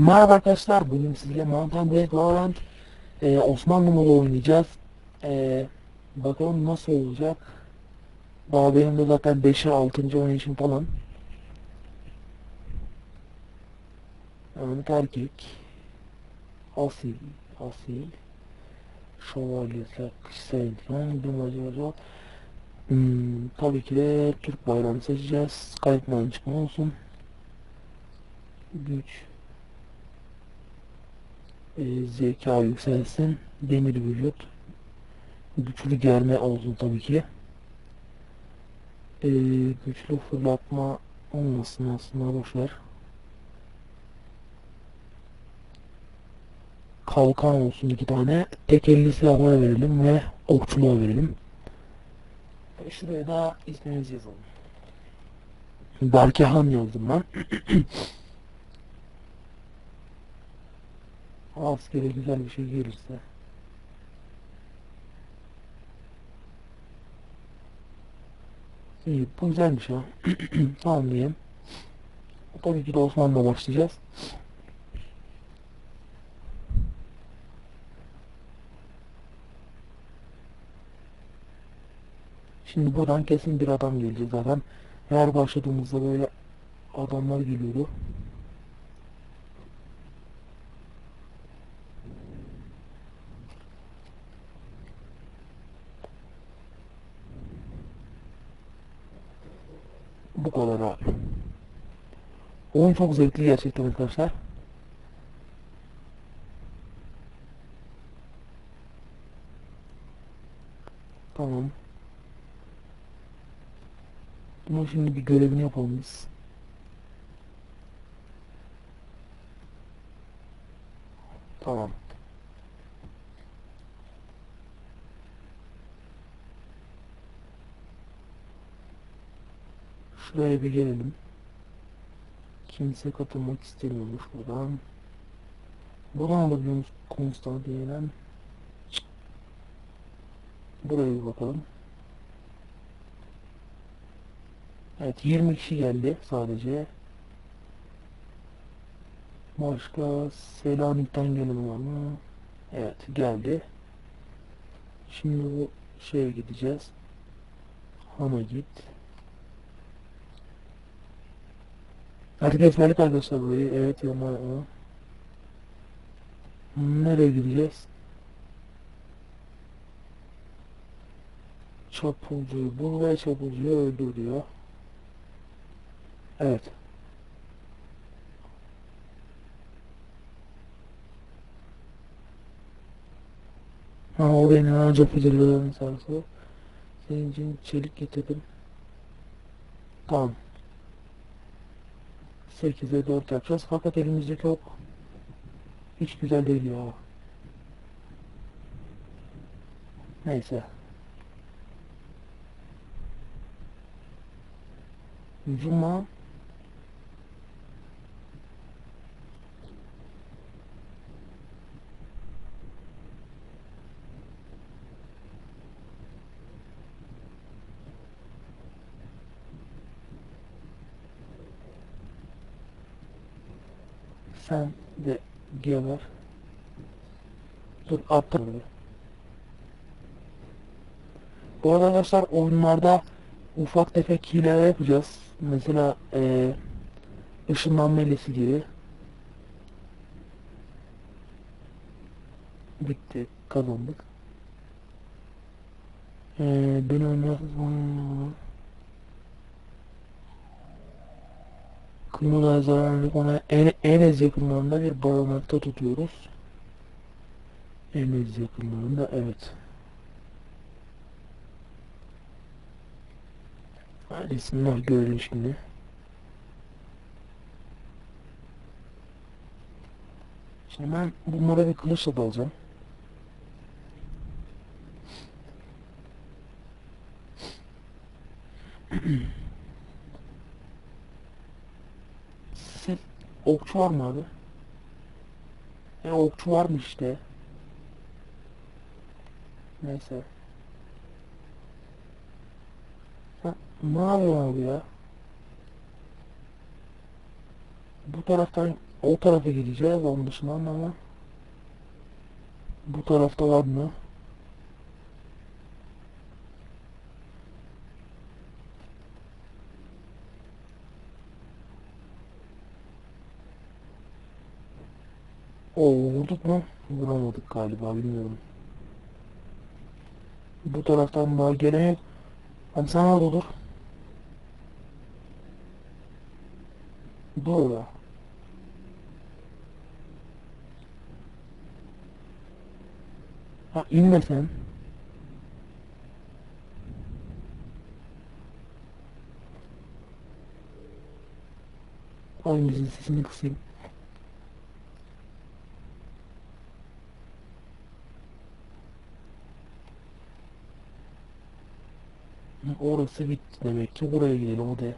Merhaba arkadaşlar, bugün sizle Mountain Blade Valorant e, Osmanlı modu oynayacağız. E, bakalım nasıl olacak. Daha benim de zaten 5'e 6. oynayışım falan. Anıt erkek. Asil. Asil. Şövalye, insan, dumacı Hmm, tabii ki de Türk bayrağını seçeceğiz. Kayıtmadan çıkma olsun. Güç. E, zeka yükselsin. Demir vücut. Güçlü germe olsun tabii ki. E, güçlü fırlatma olmasın aslında boşver. Kalkan olsun iki tane. Tek elli silahlara verelim ve okçuluğa verelim. E, şuraya da ismimizi yazalım. Berkehan yazdım ben. Askere güzel bir şey gelirse. İyi, bu güzelmiş ha. tamam diyeyim. Tabii ki de Osmanlı'da başlayacağız. Şimdi buradan kesin bir adam gelecek zaten. Her başladığımızda böyle adamlar geliyordu. Bu kadar abi. Oyun çok zevkli gerçekten arkadaşlar. Tamam. Bunun şimdi bir görevini yapalım biz. Tamam. Şuraya bir gelelim. Kimse katılmak istemiyormuş buradan. Buradan alabiliyoruz Konstantin'den. Buraya bir bakalım. Evet 20 kişi geldi sadece. Başka Selanik'ten gelen var? Evet geldi. Şimdi bu şeye gideceğiz. Han'a git. Artık ezberlik arkadaşlar burayı. Evet yana. Nereye gideceğiz? Çapulcuyu bul ve çapulcuyu öldür diyor. Evet. Ha o benim önce fidelerin sarısı. Senin için çelik getirdim. Tamam. 8'e 4 yapacağız. Fakat elimizdeki ok hiç güzel değil ya. Neyse. Cuma Sen de geber. Dur attım. Bu arada arkadaşlar oyunlarda ufak tefek hileler yapacağız. Mesela e, ışınlanma hilesi gibi. Bitti. Kazandık. E, beni oynuyorsunuz. Kırmızı zararlı ona en, en az yakınlarında bir barometre tutuyoruz. En az yakınlarında evet. Hadi isimler görelim şimdi. Şimdi ben bunlara bir kılıçla dalacağım. Sen okçu var mı abi? E okçu varmış işte. Neyse. Ha, ne yapıyor ya? Bu taraftan O tarafa gideceğiz onun dışında ama bu tarafta var mı? Oo vurduk mu? Vuramadık galiba bilmiyorum. Bu taraftan daha yok. Hani dur. Dur ya. Ha inme sen. Oyun sesini kısayım. Orası bitti demek ki buraya gidelim hadi.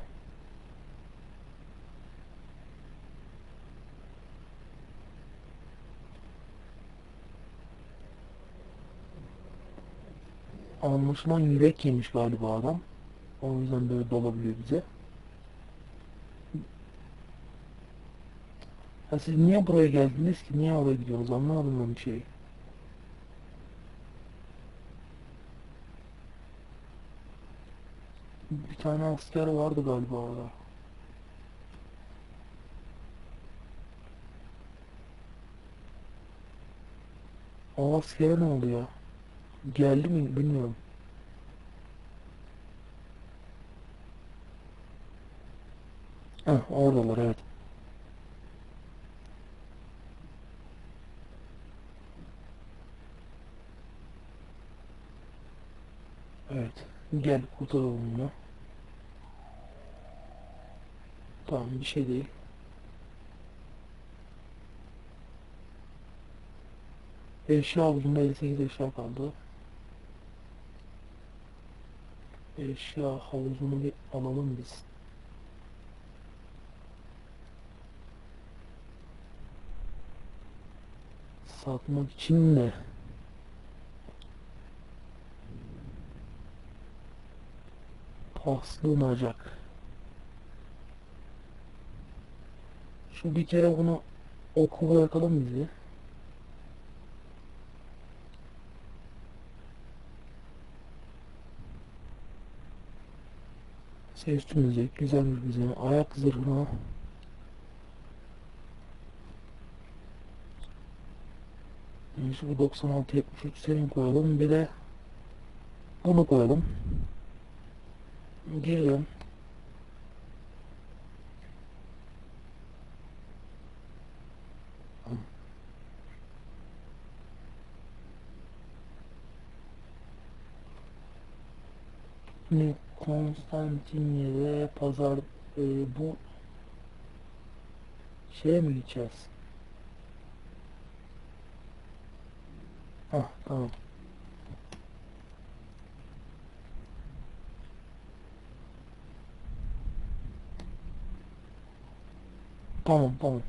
Anlaşılan yürek yemiş galiba adam. O yüzden böyle dolabiliyor bize. Ha siz niye buraya geldiniz ki? Niye oraya gidiyorsunuz? Anlamadım ben bir şey. Bir tane asker vardı galiba orada. O askere ne oldu ya? Geldi mi bilmiyorum. Heh, oradalar evet. Evet. Gel kurtaralım bunu. Tamam bir şey değil. Eşya havuzunda 58 eşya kaldı. Eşya havuzunu bir alalım biz. Satmak için ne? Paslanacak. Şu bir kere bunu oku bırakalım bizi. Şey üstümüze güzel bir bize ayak zırhına Yani şu 96 73 serin koyalım bir de bunu koyalım. Girelim. Şimdi Konstantinye'de pazar e, bu şeye mi gideceğiz? Hah tamam. Tamam tamam.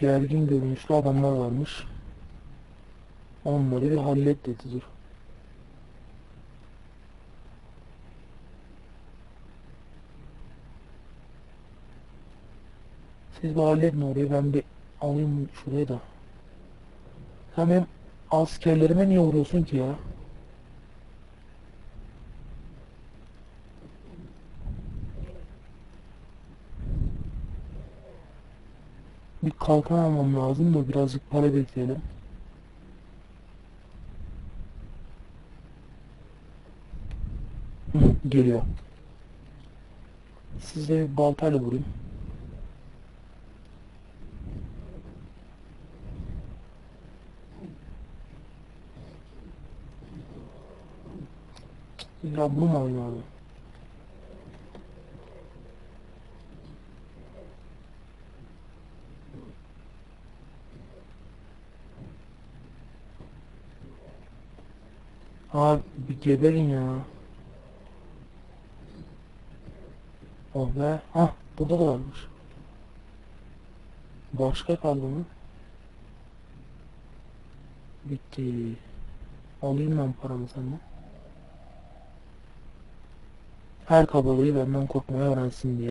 Gergin görünüşlü adamlar varmış. Onları bir hallet dedi dur. Siz bir halledin orayı ben bir alayım şurayı da. Sen benim askerlerime niye vuruyorsun ki ya? Bir kalkan almam lazım da birazcık para bekleyelim. Geliyor. Size bir baltayla vurayım. Ya bunu mu abi? Abi bir geberin ya. Oh be. Hah burada da varmış. Başka kaldı mı? Bitti. Alayım ben paramı senden. her kabalığı benden korkmayı öğrensin diye.